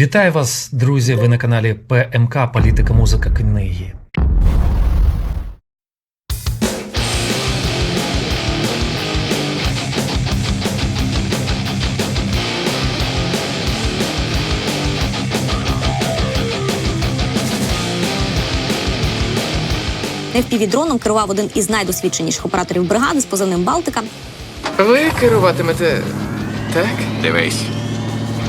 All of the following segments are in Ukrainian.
Вітаю вас, друзі! Ви на каналі ПМК Політика, музика, книги. FPV-дроном керував один із найдосвідченіших операторів бригади з позивним Балтика. Ви керуватимете. Так? Дивись.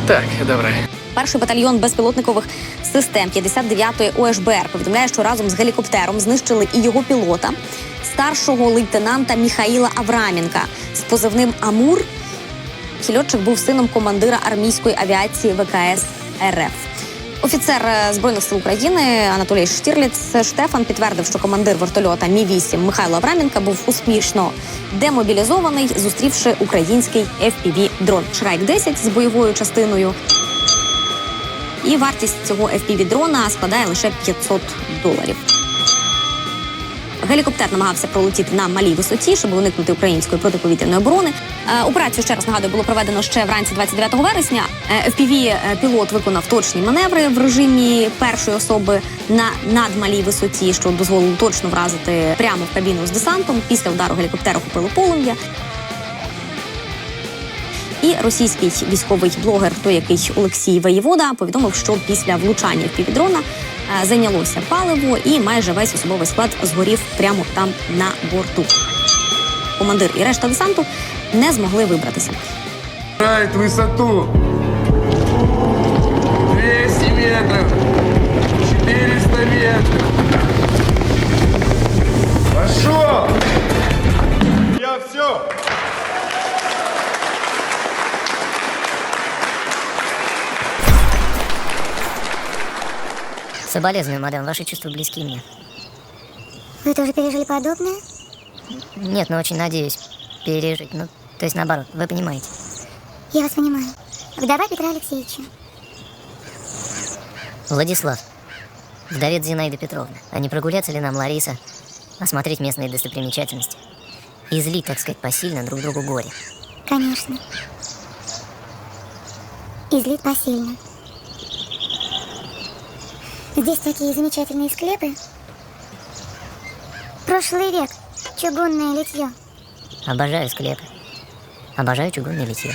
Так, добре. Перший батальйон безпілотникових систем 59-ї ОШБР повідомляє, що разом з гелікоптером знищили і його пілота, старшого лейтенанта Міхаїла Авраменка з позивним Амур. Цей льотчик був сином командира армійської авіації ВКС РФ. Офіцер е, збройних сил України Анатолій Штірліц Штефан підтвердив, що командир вертольота Мі 8 Михайло Авраменка був успішно демобілізований, зустрівши український fpv дрон Шрайк 10 з бойовою частиною. І вартість цього fpv дрона складає лише 500 доларів. Гелікоптер намагався пролетіти на малій висоті, щоб уникнути української протиповітряної оборони. Е, Операцію ще раз нагадую було проведено ще вранці 29 вересня. Е, FPV пілот виконав точні маневри в режимі першої особи на надмалій висоті, що дозволило точно вразити прямо в кабіну з десантом. Після удару гелікоптер охопило полум'я. І російський військовий блогер, той який Олексій Воєвода, повідомив, що після влучання півдрона зайнялося паливо, і майже весь особовий склад згорів прямо там на борту. Командир і решта десанту не змогли вибратися. Набирает Соболезную, мадам, ваши чувства близки мне. Вы тоже пережили подобное? Нет, но очень надеюсь пережить. Ну, то есть наоборот, вы понимаете. Я вас понимаю. Вдова Петра Алексеевича. Владислав, вдовец Зинаида Петровна, а не прогуляться ли нам, Лариса, осмотреть местные достопримечательности? И злить, так сказать, посильно друг другу горе. Конечно. Излит посильно. Здесь такие замечательные склепы. Прошлый век. Чугунное литье. Обожаю склепы. Обожаю чугунное литье.